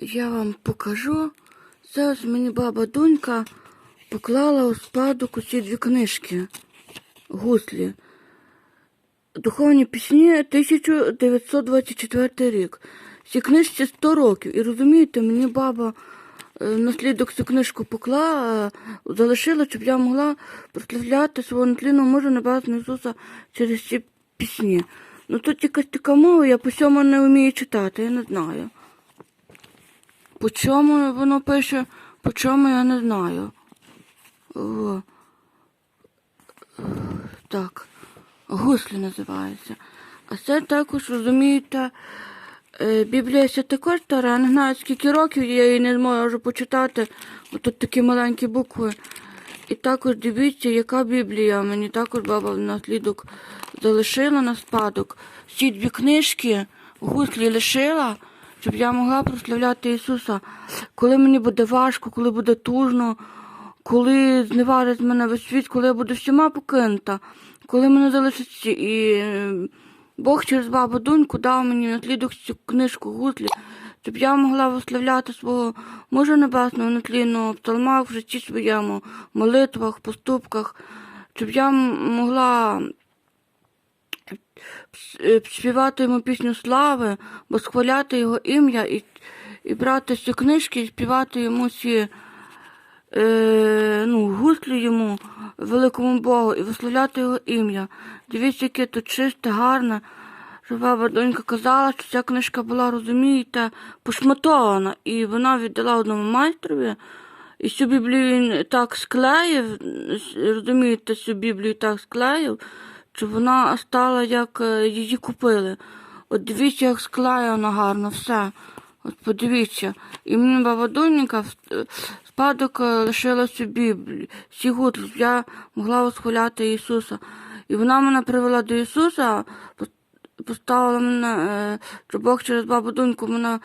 я вам покажу. Зараз мені баба Дунька поклала у спадок усі дві книжки гуслі. Духовні пісні 1924 рік. Ці книжці 100 років. І розумієте, мені баба е, наслідок цю книжку поклала, е, залишила, щоб я могла прославляти свого нетлінного мужа Небесного Ісуса через ці пісні. Ну тут якась така мова, я по цьому не вмію читати, я не знаю. По чому воно пише, по чому я не знаю. О. Так, гуслі називається. А це також, розумієте, е, Біблія це також стара, не знаю, скільки років я її не можу почитати, бо тут такі маленькі букви. І також дивіться, яка Біблія. Мені також баба наслідок залишила на спадок. Ці дві книжки гуслі лишила, щоб я могла прославляти Ісуса. Коли мені буде важко, коли буде тужно, коли зневарить мене весь світ, коли я буду всіма покинута, коли мене залишиться і е, Бог через бабу Дуньку дав мені наслідок цю книжку гуслі, щоб я могла висловляти свого мужа небесного нетлінного в псалмах в житті своєму, молитвах, поступках, щоб я могла співати йому пісню слави, восхваляти його ім'я і, і брати ці книжки і співати йому ці е, ну, гуслі йому, великому Богу, і висловляти його ім'я. Дивіться, яке тут чисте, гарне. Баба донька казала, що ця книжка була, розумієте, пошматована, і вона віддала одному майстрові. І цю Біблію він так склеїв, розумієте, цю Біблію так склеїв, що вона стала, як е, її купили. От дивіться, як склеєно гарно, все. От подивіться. І мені баба Донька е, спадок е, лишила собі щоб я могла восхваляти Ісуса. І вона мене привела до Ісуса, поставила мене, чи Бог через бабу Доньку мене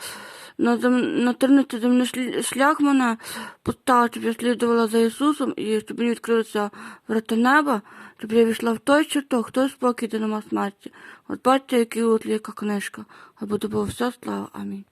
на, зем... на тернистий земний шлях мене поставив, щоб я слідувала за Ісусом і щоб мені відкрилися врата неба, щоб я війшла в той чертог, хто спокій, де нема смерті. От бачите, який от яка книжка. аби то було вся слава. Амінь.